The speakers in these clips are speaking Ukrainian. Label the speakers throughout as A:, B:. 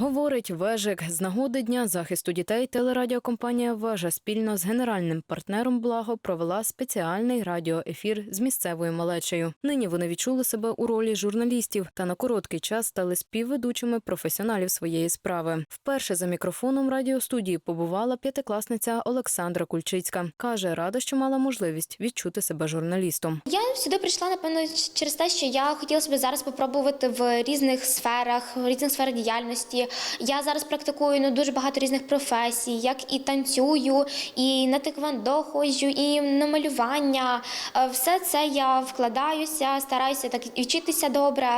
A: Говорить Вежик з нагоди дня захисту дітей. Телерадіокомпанія Вежа спільно з генеральним партнером Благо провела спеціальний радіоефір з місцевою малечею. Нині вони відчули себе у ролі журналістів та на короткий час стали співведучими професіоналів своєї справи. Вперше за мікрофоном радіостудії побувала п'ятикласниця Олександра Кульчицька. каже, рада, що мала можливість відчути себе журналістом.
B: Я сюди прийшла напевно через те, що я хотіла себе зараз спробувати в різних сферах, в різних сферах діяльності. Я зараз практикую ну, дуже багато різних професій, як і танцюю, і на тиквандо ходжу, і на малювання. Е, Все це я вкладаюся, стараюся так і вчитися добре.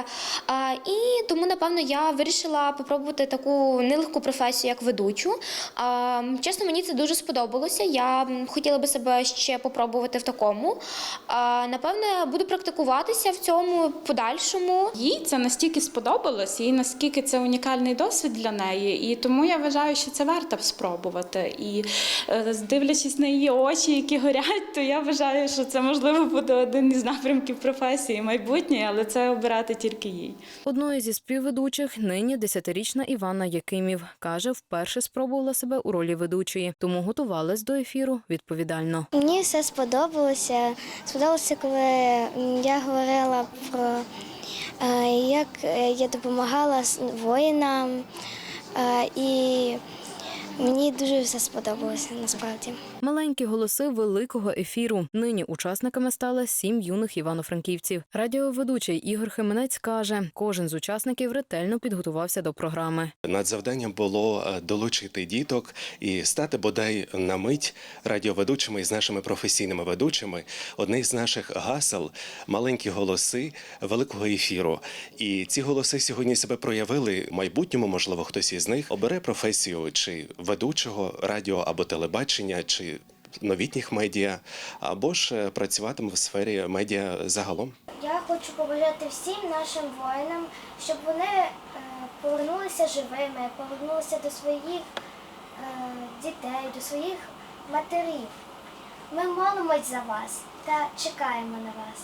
B: Е, І тому, напевно, я вирішила спробувати таку нелегку професію, як ведучу. Е, Чесно, мені це дуже сподобалося. Я хотіла би себе ще попробувати в такому. Напевне, буду практикуватися в цьому подальшому.
C: Їй це настільки сподобалось, і наскільки це унікальний досвід для неї. І тому я вважаю, що це варто спробувати. І е, дивлячись на її очі, які горять, то я вважаю, що це можливо буде один із напрямків професії майбутньої, але це обирати тільки їй.
A: Одною зі співведучих нині десятирічна Івана Якимів каже, вперше спробувала себе у ролі ведучої, тому готувалась до ефіру відповідально.
D: Мені все сподобалося. Сподобалося, коли я говорила про як е, я допомагала воїнам, е, і мені дуже все сподобалося насправді.
A: Маленькі голоси великого ефіру. Нині учасниками стали сім юних івано-франківців. Радіоведучий Ігор Хименець каже, кожен з учасників ретельно підготувався до програми.
E: Надзавданням було е, долучити діток і стати бодай на мить радіоведучими із нашими професійними ведучими. Одне з наших гасел маленькі голоси великого ефіру. І ці голоси сьогодні себе проявили. В майбутньому, можливо, хтось із них обере професію чи ведучого радіо або телебачення, чи новітніх медіа, або ж е, працюватиме в сфері медіа загалом.
D: Я хочу побажати всім нашим воїнам, щоб вони е, повернулися живими, повернулися до своїх е, дітей, до своїх матерів. Ми молимось за вас та чекаємо на вас.